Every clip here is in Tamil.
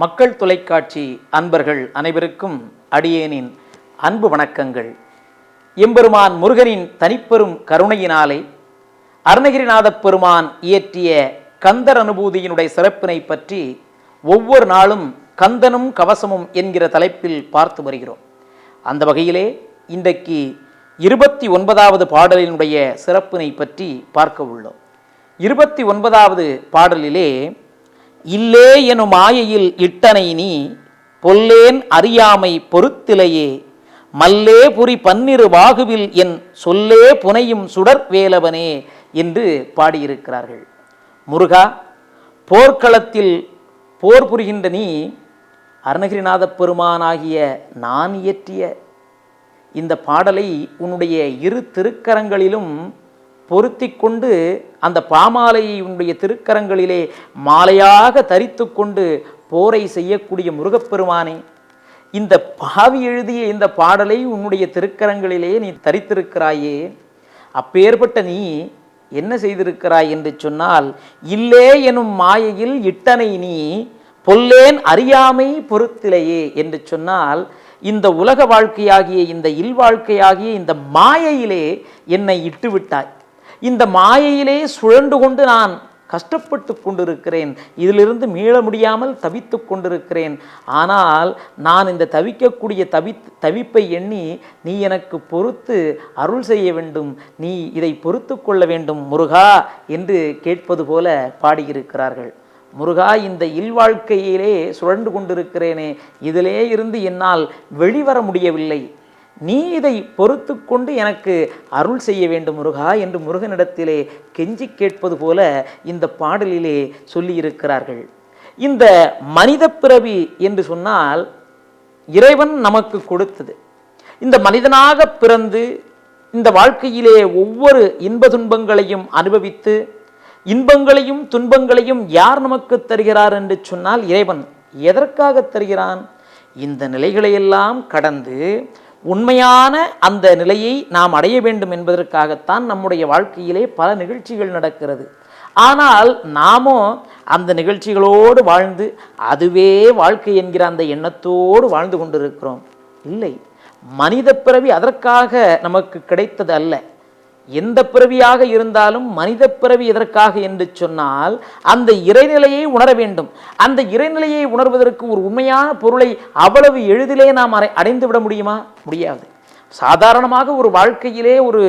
மக்கள் தொலைக்காட்சி அன்பர்கள் அனைவருக்கும் அடியேனின் அன்பு வணக்கங்கள். எம்பெருமான் முருகனின் தனிப்பெரும் கருணையினாலே அருணகிரிநாதப் பெருமான் இயற்றிய கந்தர் அனுபூதியினுடைய சிறப்பினை பற்றி ஒவ்வொரு நாளும் கந்தனும் கவசமும் என்கிற தலைப்பில் பார்த்து வருகிறோம். அந்த வகையிலே இன்றைக்கு இருபத்தி ஒன்பதாவது பாடலினுடைய சிறப்பினை பற்றி பார்க்க உள்ளோம். இருபத்தி ஒன்பதாவது பாடலிலே இல்லே எனும் மாயையில் இட்டனை நீ பொல்லேன் அறியாமை பொறுத்திலையே. மல்லே புரி பன்னிரு வாகுவில் என் சொல்லே புனையும் சுடர் வேலவனே என்று பாடியிருக்கிறார்கள். முருகா போர்க்களத்தில் போர் புரிகின்ற நீ அருணகிரிநாதப் பெருமானாகிய நான் இயற்றிய இந்த பாடலை உன்னுடைய இரு திருக்கரங்களிலும் பொருத்தி கொண்டு அந்த பாமாலையை உன்னுடைய திருக்கரங்களிலே மாலையாக தரித்து கொண்டு போரை செய்யக்கூடிய முருகப்பெருமானே இந்த பாவி எழுதிய இந்த பாடலை உன்னுடைய திருக்கரங்களிலே நீ தரித்திருக்கிறாயே அப்பேற்பட்ட நீ என்ன செய்திருக்கிறாய் என்று சொன்னால் இல்லே எனும் மாயையில் இட்டனை நீ பொல்லேன் அறியாமை பொறுத்திலையே என்று சொன்னால் இந்த உலக வாழ்க்கையாகிய இந்த இல்வாழ்க்கையாகிய இந்த மாயையிலே என்னை இட்டுவிட்டாய். இந்த மாயையிலே சுழண்டு கொண்டு நான் கஷ்டப்பட்டு கொண்டிருக்கிறேன். இதிலிருந்து மீள முடியாமல் தவித்து கொண்டிருக்கிறேன். ஆனால் நான் இந்த தவிக்கக்கூடிய தவி தவிப்பை எண்ணி நீ எனக்கு பொறுத்து அருள் செய்ய வேண்டும். நீ இதை பொறுத்து கொள்ள வேண்டும் முருகா என்று கேட்பது போல பாடியிருக்கிறார்கள். முருகா இந்த இல்வாழ்க்கையிலே சுழண்டு கொண்டிருக்கிறேனே. இதிலே இருந்து என்னால் வெளிவர முடியவில்லை. நீ இதை பொறுத்து கொண்டு எனக்கு அருள் செய்ய வேண்டும் முருகா என்று முருகனிடத்திலே கெஞ்சி கேட்பது போல இந்த பாடலிலே சொல்லியிருக்கிறார்கள். இந்த மனித பிறவி என்று சொன்னால் இறைவன் நமக்கு கொடுத்தது. இந்த மனிதனாக பிறந்து இந்த வாழ்க்கையிலே ஒவ்வொரு இன்ப துன்பங்களையும் அனுபவித்து இன்பங்களையும் துன்பங்களையும் யார் நமக்கு தருகிறார் என்று சொன்னால் இறைவன். எதற்காக தருகிறான்? இந்த நிலைகளையெல்லாம் கடந்து உண்மையான அந்த நிலையை நாம் அடைய வேண்டும் என்பதற்காகத்தான் நம்முடைய வாழ்க்கையிலே பல நிகழ்ச்சிகள் நடக்கிறது. ஆனால் நாமும் அந்த நிகழ்ச்சிகளோடு வாழ்ந்து அதுவே வாழ்க்கை என்கிற அந்த எண்ணத்தோடு வாழ்ந்து கொண்டிருக்கிறோம். இல்லை மனித பிறவி அதற்காக நமக்கு கிடைத்தது அல்ல. எந்த பிறவியாக இருந்தாலும் மனித பிறவி எதற்காக என்று சொன்னால் அந்த இறைநிலையை உணர வேண்டும். அந்த இறைநிலையை உணர்வதற்கு ஒரு உண்மையான பொருளை அவ்வளவு எளிதிலே நாம் அடைந்து விட முடியுமா? முடியாது. சாதாரணமாக ஒரு வாழ்க்கையிலே ஒரு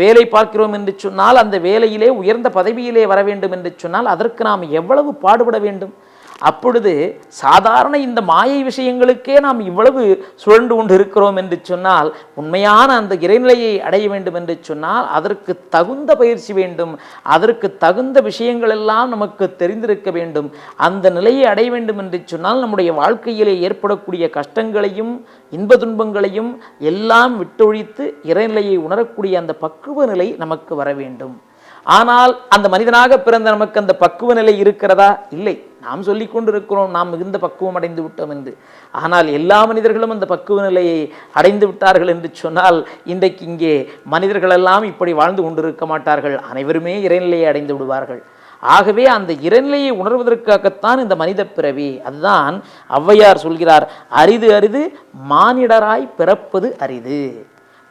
வேலை பார்க்கிறோம் என்று சொன்னால் அந்த வேலையிலே உயர்ந்த பதவியிலே வர வேண்டும் என்று சொன்னால் அதற்கு நாம் எவ்வளவு பாடுபட வேண்டும்? அப்பொழுது சாதாரண இந்த மாயை விஷயங்களுக்கே நாம் இவ்வளவு சுழண்டு கொண்டு இருக்கிறோம் என்று சொன்னால் உண்மையான அந்த இறைநிலையை அடைய வேண்டும் என்று சொன்னால் அதற்கு தகுந்த பயிற்சி வேண்டும் அதற்கு தகுந்த விஷயங்கள் எல்லாம் நமக்கு தெரிந்திருக்க வேண்டும். அந்த நிலையை அடைய வேண்டும் என்று சொன்னால் நம்முடைய வாழ்க்கையிலே ஏற்படக்கூடிய கஷ்டங்களையும் இன்ப துன்பங்களையும் எல்லாம் விட்டொழித்து இறைநிலையை உணரக்கூடிய அந்த பக்குவ நிலை நமக்கு வர வேண்டும். ஆனால் அந்த மனிதனாக பிறந்த நமக்கு அந்த பக்குவ நிலை இருக்கிறதா? இல்லை. நாம் சொல்லிக் கொண்டிருக்கிறோம் நாம் மிகுந்த பக்குவம் அடைந்து விட்டோம் என்று. ஆனால் எல்லா மனிதர்களும் அந்த பக்குவ நிலையை அடைந்து விட்டார்கள் என்று சொன்னால் இன்றைக்கு இங்கே மனிதர்களெல்லாம் இப்படி வாழ்ந்து கொண்டிருக்க மாட்டார்கள். அனைவருமே இறைநிலையை அடைந்து விடுவார்கள். ஆகவே அந்த இறைநிலையை உணர்வதற்காகத்தான் இந்த மனித பிறவி. அதுதான் ஔவையார் சொல்கிறார் அரிது அரிது மானிடராய் பிறப்பது அரிது.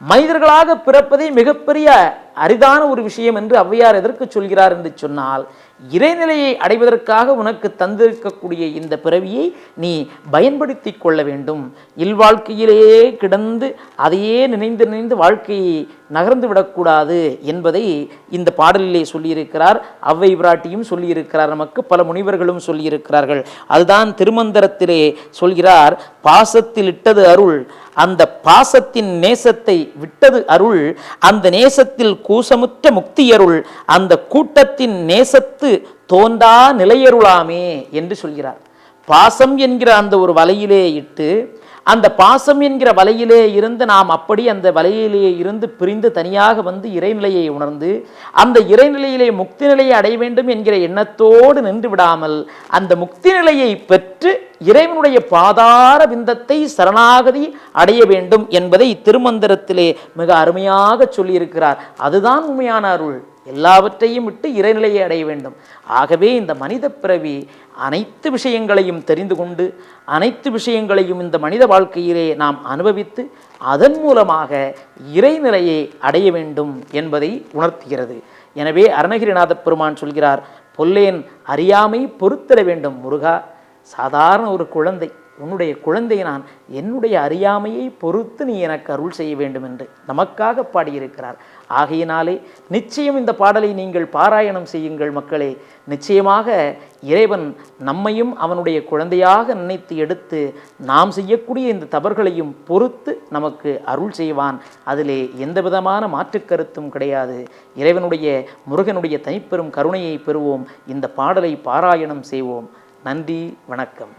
மனிதர்களாக பிறப்பதே மிகப்பெரிய அரிதான ஒரு விஷயம் என்று ஔவையார் எதற்கு சொல்கிறார் என்று சொன்னால் இறைநிலையை அடைவதற்காக உனக்கு தந்திருக்கக்கூடிய இந்த பிறவியை நீ பயன்படுத்தி கொள்ள வேண்டும். இல்வாழ்க்கையிலேயே கிடந்து அதையே நினைந்து நினைந்து வாழ்க்கையை நகர்ந்து விடக்கூடாது என்பதை இந்த பாடலிலே சொல்லியிருக்கிறார். அவ்வை பிராட்டியும் சொல்லியிருக்கிறார். நமக்கு பல முனிவர்களும் சொல்லியிருக்கிறார்கள். அதுதான் திருமந்திரத்திலே சொல்கிறார் பாசத்தில் இட்டது அருள் அந்த பாசத்தின் நேசத்தை விட்டது அருள் அந்த நேசத்தில் கூசமுற்ற முக்தியருள் அந்த கூட்டத்தின் நேசத்து தோன்றா நிலையருளாமே என்று சொல்கிறார். பாசம் என்கிற அந்த ஒரு வலையிலே இட்டு அந்த பாசம் என்கிற வலையிலே இருந்து நாம் அப்படி அந்த வலையிலே இருந்து பிரிந்து தனியாக வந்து இறைநிலையை உணர்ந்து அந்த இறைநிலையிலே முக்தி நிலையை அடைய வேண்டும் என்கிற எண்ணத்தோடு நின்று விடாமல் அந்த முக்தி நிலையை பெற்று இறைவனுடைய பாதார விந்தத்தை சரணாகதி அடைய வேண்டும் என்பதை திருமந்திரத்திலே மிக அருமையாக சொல்லியிருக்கிறார். அதுதான் உண்மையான அருள். எல்லாவற்றையும் விட்டு இறைநிலையை அடைய வேண்டும். ஆகவே இந்த மனித பிறவி அனைத்து விஷயங்களையும் தெரிந்து கொண்டு அனைத்து விஷயங்களையும் இந்த மனித வாழ்க்கையிலே நாம் அனுபவித்து அதன் மூலமாக இறைநிலையை அடைய வேண்டும் என்பதை உணர்த்துகிறது. எனவே அருணகிரிநாத பெருமான் சொல்கிறார் பொல்லேன் அறியாமை பொறுத்தல வேண்டும் முருகா. சாதாரண ஒரு குழந்தை உன்னுடைய குழந்தை நான் என்னுடைய அறியாமையை பொறுத்து நீ எனக்கு அருள் செய்ய வேண்டும் என்று நமக்காக பாடியிருக்கிறார். ஆகையினாலே நிச்சயம் இந்த பாடலை நீங்கள் பாராயணம் செய்யுங்கள் மக்களே. நிச்சயமாக இறைவன் நம்மையும் அவனுடைய குழந்தையாக நினைத்து எடுத்து நாம் செய்யக்கூடிய இந்த தவறுகளையும் பொறுத்து நமக்கு அருள் செய்வான். அதிலே எந்த விதமான மாற்றுக் கருத்தும் கிடையாது. இறைவனுடைய முருகனுடைய தனிப்பெரும் கருணையை பெறுவோம். இந்த பாடலை பாராயணம் செய்வோம். நன்றி வணக்கம்.